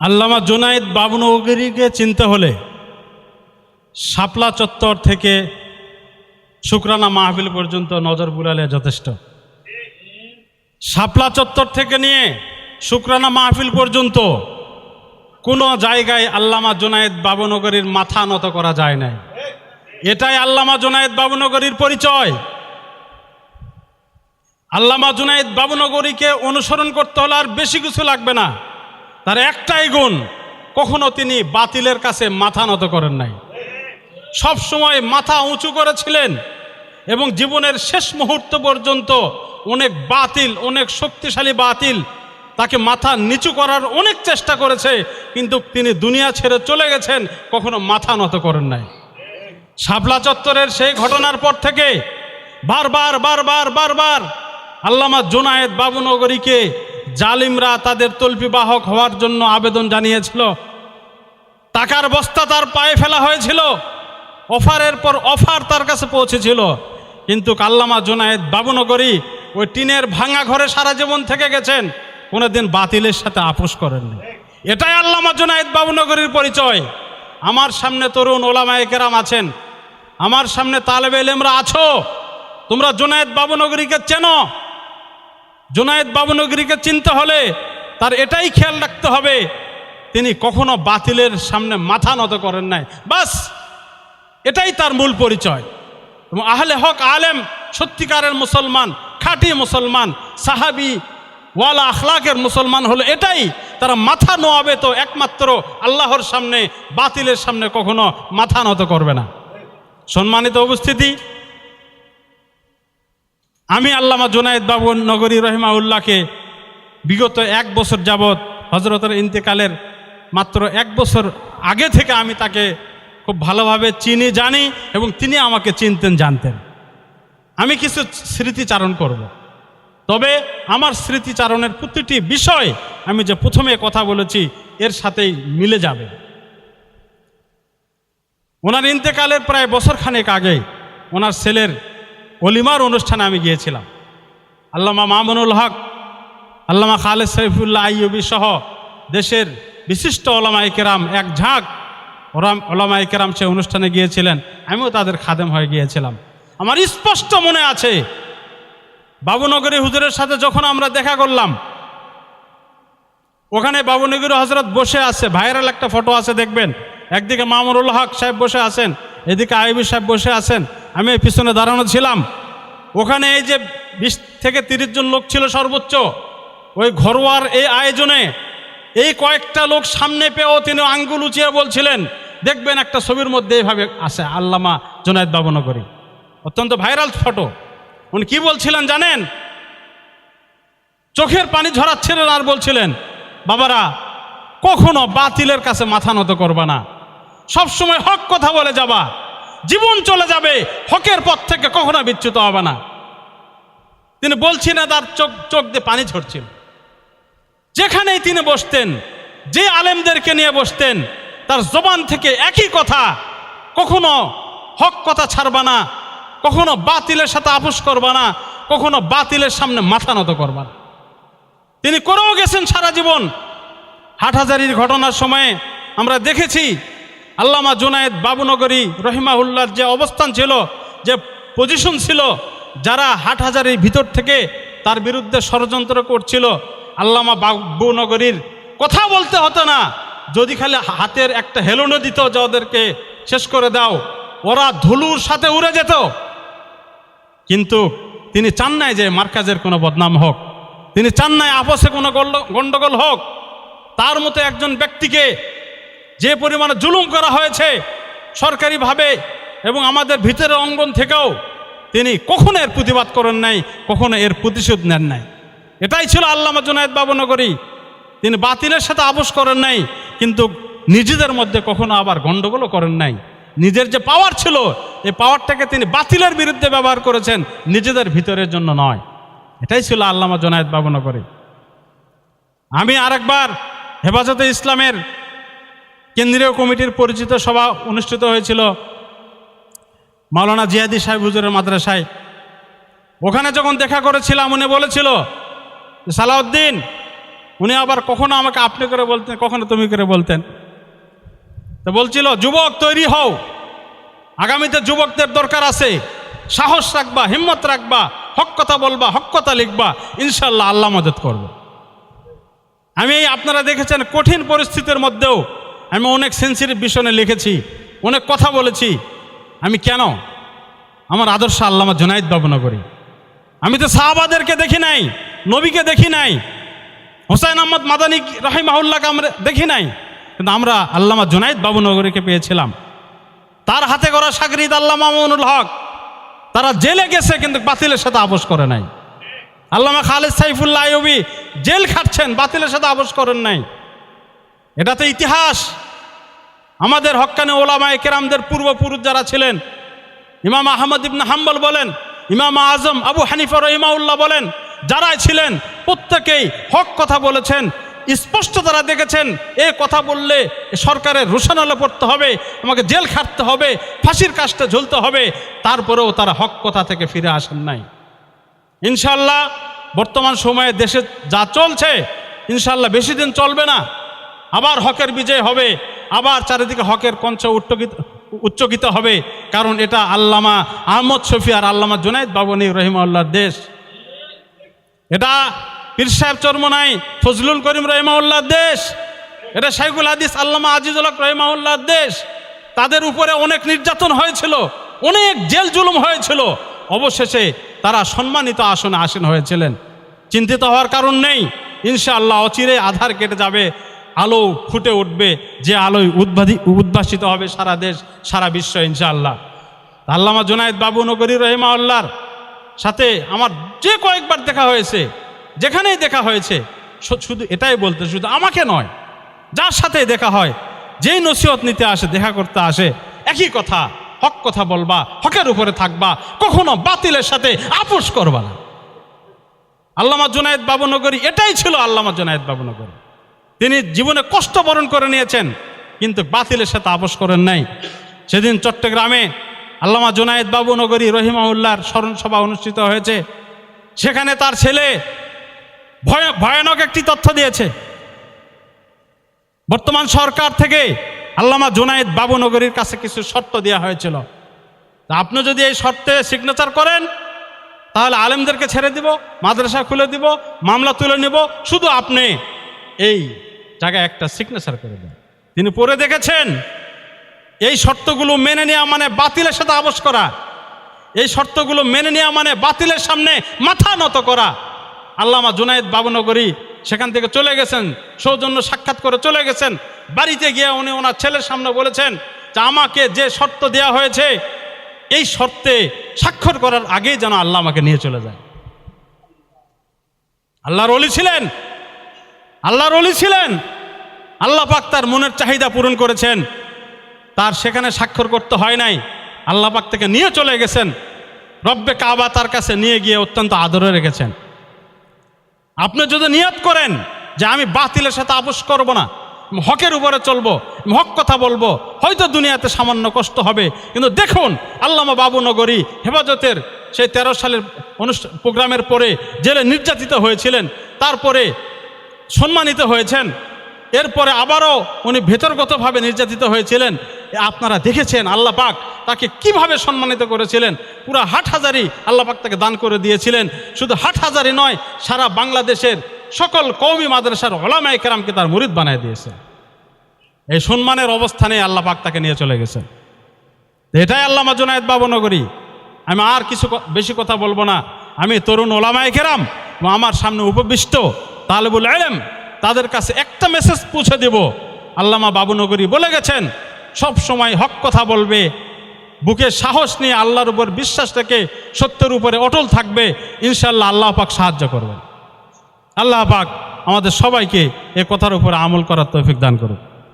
আল্লামা জোনায়েদ বাবুনগরীকে চিনতে হলে শাপলা চত্বর থেকে শুক্রানা মাহফিল পর্যন্ত নজর বুলালে যথেষ্ট। শাপলা চত্বর থেকে নিয়ে শুক্রানা মাহফিল পর্যন্ত কোনো জায়গায় আল্লামা জোনায়েদ বাবুনগরীর মাথা নত করা যায় নাই। এটাই আল্লামা জোনায়েদ বাবুনগরীর পরিচয়। আল্লামা জুনাইদ বাবুনগরীকে অনুসরণ করতে হলে আর বেশি কিছু লাগবে না। তার একটাই গুণ, কখনো তিনি বাতিলের কাছে মাথা নত করেন নাই। সব সময় মাথা উঁচু করেছিলেন এবং জীবনের শেষ মুহূর্ত পর্যন্ত অনেক বাতিল, অনেক শক্তিশালী বাতিল তাকে মাথা নিচু করার অনেক চেষ্টা করেছে, কিন্তু তিনি দুনিয়া ছেড়ে চলে গেছেন, কখনো মাথা নত করেন নাই। শাপলা চত্বরের সেই ঘটনার পর থেকে বারবার বারবার বারবার আল্লামা জোনায়েদ বাবুনগরীকে জালিমরা তাদের তল্পি বাহক হওয়ার জন্য আবেদন জানিয়েছিল। টাকার বস্তা তার পায়ে ফেলা হয়েছিল। অফারের পর অফার তার কাছে পৌঁছেছিল। কিন্তু আল্লামা জোনায়েদ বাবুনগরী ওই টিনের ভাঙা ঘরে সারা জীবন থেকে গেছেন। কোনোদিন বাতিলের সাথে আপোষ করেননি। এটাই আল্লামা জোনায়েদ বাবুনগরীর পরিচয়। আমার সামনে তরুণ ওলামায়ে কেরাম আছেন। আমার সামনে তালেবে এলেমরা আছো। তোমরা জোনায়েদ বাবুনগরীকে চেনো। জোনায়েদ বাবুনগরীকে চিনতে হলে তার এটাই খেয়াল রাখতে হবে। তিনি কখনো বাতিলের সামনে মাথা নত করেন নাই। বাস, এটাই তার মূল পরিচয়। এবং আহলে হক আলেম, সত্যিকারের মুসলমান, খাঁটি মুসলমান, সাহাবি ওয়ালা আখলাকের মুসলমান হলো এটাই তারা মাথা নোয়াবে তো একমাত্র আল্লাহর সামনে, বাতিলের সামনে কখনো মাথা নত করবে না। সম্মানিত উপস্থিতি আমি আল্লামা জোনায়েদ বাবু নগরী রহিমাউল্লাহকে বিগত এক বছর যাবৎ হজরতের ইন্তেকালের মাত্র এক বছর আগে থেকে আমি তাকে খুব ভালোভাবে চিনি, জানি এবং তিনি আমাকে চিনতেন, জানতেন আমি কিছু স্মৃতিচারণ করব। তবে আমার স্মৃতিচারণের প্রতিটি বিষয় আমি যে প্রথমে কথা বলেছি, এর সাথেই মিলে যাবে ওনার ইন্তেকালের প্রায় বছরখানেক আগে ওনার ছেলের অলিমার অনুষ্ঠানে আমি গিয়েছিলাম। আল্লামা মামুনুল হক, আল্লামা খালেদ সৈফুল্লাহ আইয়ুবি সহ দেশের বিশিষ্ট ওলামাই কেরাম এক ঝাঁক ওরাম ওলামাই কেরাম সে অনুষ্ঠানে গিয়েছিলেন। আমিও তাদের খাদেম হয়ে গিয়েছিলাম। আমার স্পষ্ট মনে আছে, বাবুনগরী হুজুরের সাথে যখন আমরা দেখা করলাম, ওখানে বাবুনগরী হজরত বসে আছে, ভাইরাল একটা ফটো আছে, দেখবেন। একদিকে মামুনুল হক সাহেব বসে আছেন, এদিকে আইবি সাহেব বসে আছেন আমি পিছনে দাঁড়ানো ছিলাম। ওখানে এই যে বিশ থেকে তিরিশ জন লোক ছিল সর্বোচ্চ, ওই ঘরোয়ার এই আয়োজনে এই কয়েকটা লোক সামনে পেয়েও তিনি আঙ্গুল উঁচিয়ে বলছিলেন, দেখবেন একটা ছবির মধ্যে এইভাবে আছে, আল্লামা জোনায়দ বাবনগরী। অত্যন্ত ভাইরাল ফটো। উনি কি বলছিলেন জানেন? চোখের পানি ঝরাচ্ছিলেন আর বলছিলেন, বাবারা, কখনো বাতিলের কাছে মাথা নত করবা না। সবসময় হক কথা বলে যাবা। জীবন চলে যাবে, হকের পথ থেকে কখনো বিচ্যুত হবে না। তিনি বলছিলেন তার চোখ চোখ দিয়ে পানি ঝরছিল। যেখানেই তিনি বসতেন, যে আলেমদেরকে নিয়ে বসতেন, তার জবান থেকে একই কথা, কখনো হক কথা ছাড়বা না, কখনো বাতিলের সাথে আপোষ করবা না, কখনো বাতিলের সামনে মাথা নত করবা না। তিনি করেও গেছেন সারা জীবন। হাটহাজারির ঘটনার সময়ে আমরা দেখেছি আল্লামা জুনায়েদ বাবুনগরী রহিমাহুল্লার যে অবস্থান ছিল, যে পজিশন ছিল, যারা হাট হাটহাজারির ভিতর থেকে তার বিরুদ্ধে ষড়যন্ত্র করছিল, আল্লামা বাবুনগরীর কথা বলতে হতো না। যদি খালি হাতের একটা হেলুনো দিত যে ওদেরকে শেষ করে দাও, ওরা ধুলুর সাথে উড়ে যেত। কিন্তু তিনি চান নাই যে মার্কাজের কোনো বদনাম হোক। তিনি চান নাই আপসে কোনো গন্ডগোল হোক। তার মতো একজন ব্যক্তিকে যে পরিমাণে জুলুম করা হয়েছে সরকারিভাবে এবং আমাদের ভিতরের অঙ্গন থেকেও, তিনি কখনো এর প্রতিবাদ করেন নাই, কখনো এর প্রতিশোধ নেন নাই। এটাই ছিল আল্লামা জুনায়দ বাবুনগরী তিনি বাতিলের সাথে আপোষ করেন নাই, কিন্তু নিজেদের মধ্যে কখনো আবার গণ্ডগোলও করেন নাই। নিজের যে পাওয়ার ছিল, এই পাওয়ারটাকে তিনি বাতিলের বিরুদ্ধে ব্যবহার করেছেন, নিজেদের ভিতরের জন্য নয়। এটাই ছিল আল্লামা জোনায়েদ বাবুনগরী আমি আরেকবার হেফাজতে ইসলামের কেন্দ্রীয় কমিটির পরিচিত সভা অনুষ্ঠিত হয়েছিল মাওলানা জিয়াদি সাহেব হুজুরের মাদ্রাসায়। ওখানে যখন দেখা করেছিলাম, উনি বলেছিল, সালাউদ্দিন, উনি আবার কখনো আমাকে আপনি করে বলতেন, কখনো তুমি করে বলতেন। তো বলছিল, যুবক, তৈরি হও। আগামীতে যুবকদের দরকার আছে। সাহস রাখবা, হিম্মত রাখবা, হক কথা বলবা, হক কথা লিখবা। ইনশাল্লাহ আল্লাহ মদত করবে। আমি আপনারা দেখেছেন, কঠিন পরিস্থিতির মধ্যেও আমি অনেক সেন্সিটিভ বিষয়ে লিখেছি, অনেক কথা বলেছি। আমি কেন? আমার আদর্শ আল্লামা জোনায়দ জুনাইদ বাবুনগরী আমি তো সাহাবাদেরকে দেখি নাই, নবীকে দেখি নাই, হোসাইন আহমদ মাদানী রাহিমাহুল্লাহকে আমরা দেখি নাই, কিন্তু আমরা আল্লামা জুনাইদ বাবুনগরীকে পেয়েছিলাম। তার হাতে করা সাগরিদ আল্লাহ মামুনুল হক, তারা জেলে গেছে কিন্তু বাতিলের সাথে আপোষ করে নাই। আল্লামা খালেদ সাইফুল্লাহ জেল খাটছেন, বাতিলের সাথে আপোষ করেন নাই। এটা তো ইতিহাস। আমাদের হক্কানে ওলামায় কেরামদের পূর্বপুরুষ যারা ছিলেন, ইমাম আহমদ ইবনে হাম্বল বলেন, ইমাম আজম আবু হানিফা রহিমাউল্লাহ বলেন, যারাই ছিলেন, প্রত্যেকেই হক কথা বলেছেন, স্পষ্ট তারা দেখেছেন, এ কথা বললে সরকারের রোশানলে পড়তে হবে, আমাকে জেল খাটতে হবে, ফাঁসির কাজটা ঝুলতে হবে, তারপরেও তারা হক কথা থেকে ফিরে আসেন নাই। ইনশাল্লাহ বর্তমান সময়ে দেশে যা চলছে ইনশাল্লাহ বেশি দিন চলবে না। আবার হকের বিজয় হবে, আবার চারিদিকে হকের কঞ্চ উচ্চকিত উচ্চকিত হবে, কারণ এটা আল্লামা আহমদ শফি আর আল্লামা জুনাইদ বাবনী রহিমাউল্লাহর দেশ। এটা পীর সাহেব চর্মনাই ফজলুল করিম রহিমাউল্লাহর দেশ, এটা শাইখুল হাদিস আল্লামা আজিজুল হক রহিমাউল্লাহর দেশ। তাদের উপরে অনেক নির্যাতন হয়েছিল, অনেক জেল জুলুম হয়েছিল। অবশেষে তারা সম্মানিত আসনে আসীন হয়েছিলেন। চিন্তিত হওয়ার কারণ নেই, ইনশাআল্লাহ অচিরে আধার কেটে যাবে আলো ফুটে উঠবে, যে আলোয় উদ্ভাদি, উদ্ভাসিত হবে সারা দেশ, সারা বিশ্ব ইনশাআল্লাহ। আল্লামা জুনায়দ বাবু নগরী রহিমাউল্লাহর সাথে আমার যে কয়েকবার দেখা হয়েছে, যেখানেই দেখা হয়েছে শুধু এটাই বলতে, শুধু আমাকে নয়, যার সাথে দেখা হয়, যেই নসিহত নিতে আসে, দেখা করতে আসে, একই কথা, হক কথা বলবা, হকের উপরে থাকবা, কখনো বাতিলের সাথে আপোষ করবা না। আল্লামা জুনায়েদ বাবুনগরী এটাই ছিল আল্লামা জুনায়েদ বাবুনগরী তিনি জীবনে কষ্ট বরণ করে নিয়েছেন, কিন্তু বাতিলের সাথে আপোষ করেন নাই। সেদিন চট্টগ্রামে আল্লামা জুনায়েদ বাবুনগরী রহিমাউল্লাহর স্মরণ সভা অনুষ্ঠিত হয়েছে। সেখানে তার ছেলে ভয় ভয়ানক একটি তথ্য দিয়েছে। বর্তমান সরকার থেকে আল্লামা জুনায়েদ বাবুনগরীর কাছে কিছু শর্ত দেওয়া হয়েছিল। আপনি যদি এই শর্তে সিগনেচার করেন, তাহলে আলেমদেরকে ছেড়ে দিব, মাদ্রাসা খুলে দিব, মামলা তুলে নিব। শুধু আপনি এই জায়গায় একটা সিগনেচার করে দেন। তিনি পড়ে দেখেছেন, এই শর্তগুলো মেনে নেওয়া মানে বাতিলের সাথে আপোষ করা। এই শর্তগুলো মেনে নেওয়া মানে বাতিলের সামনে মাথা নত করা। আল্লামা জুনায়েদ বাবুনগরী সেখান থেকে চলে গেছেন, সৌজন্য সাক্ষাৎ করে চলে গেছেন। বাড়িতে গিয়ে উনি ওনার ছেলের সামনে বলেছেন যে, আমাকে যে শর্ত দেওয়া হয়েছে, এই শর্তে স্বাক্ষর করার আগেই যেন আল্লাহ আমাকে নিয়ে চলে যায়। আল্লাহর অলি ছিলেন আল্লাহর অলি ছিলেন। আল্লাহ পাক তার মনের চাহিদা পূরণ করেছেন। তার সেখানে স্বাক্ষর করতে হয় নাই। আল্লাহ পাক থেকে নিয়ে চলে গেছেন। রব্বে কাবা তার কাছে নিয়ে গিয়ে অত্যন্ত আদরে রেখেছেন। আপনি যদি নিয়ত করেন যে আমি বাতিলের সাথে আপোষ করব না হকের উপরে চলবো হক কথা বলব, হয়তো দুনিয়াতে সামান্য কষ্ট হবে। কিন্তু দেখুন, আল্লামা বাবু নগরী হেফাজতের সেই তেরো সালের অনুষ্ঠান, প্রোগ্রামের পরে জেলে নির্যাতিত হয়েছিলেন। তারপরে সম্মানিত হয়েছেন। এরপরে আবারও উনি ভেতরগতভাবে নির্যাতিত হয়েছিলেন। আপনারা দেখেছেন আল্লাহ পাক তাকে কীভাবে সম্মানিত করেছিলেন। পুরো হাট হাজারি আল্লাহ পাক তাকে দান করে দিয়েছিলেন। শুধু হাট হাজারি নয়, সারা বাংলাদেশের সকল কৌমি মাদ্রাসার ওলামাই কেরামকে তার মুরিদ বানায় দিয়েছে। এই সম্মানের অবস্থানে আল্লাহ পাক তাকে নিয়ে চলে গেছেন। এটাই আল্লামা জুনায়দ বাবনগরী আমি আর কিছু বেশি কথা বলব না। আমি তরুণ ওলামায় কেরাম আমার সামনে উপবিষ্ট তালেবুল আলেম তাদের কাছে একটা মেসেজ পৌঁছে দেব। আল্লামা বাবুনগরী বলে গেছেন, সব সময় হক কথা বলবে, বুকে সাহস নিয়ে আল্লাহর উপর বিশ্বাস থেকে সত্যের উপরে অটল থাকবে ইনশাল্লাহ আল্লাহ পাক সাহায্য করবেন। আল্লাহ পাক আমাদের সবাইকে এ কথার উপরে আমল করার তৌফিক দান করুক।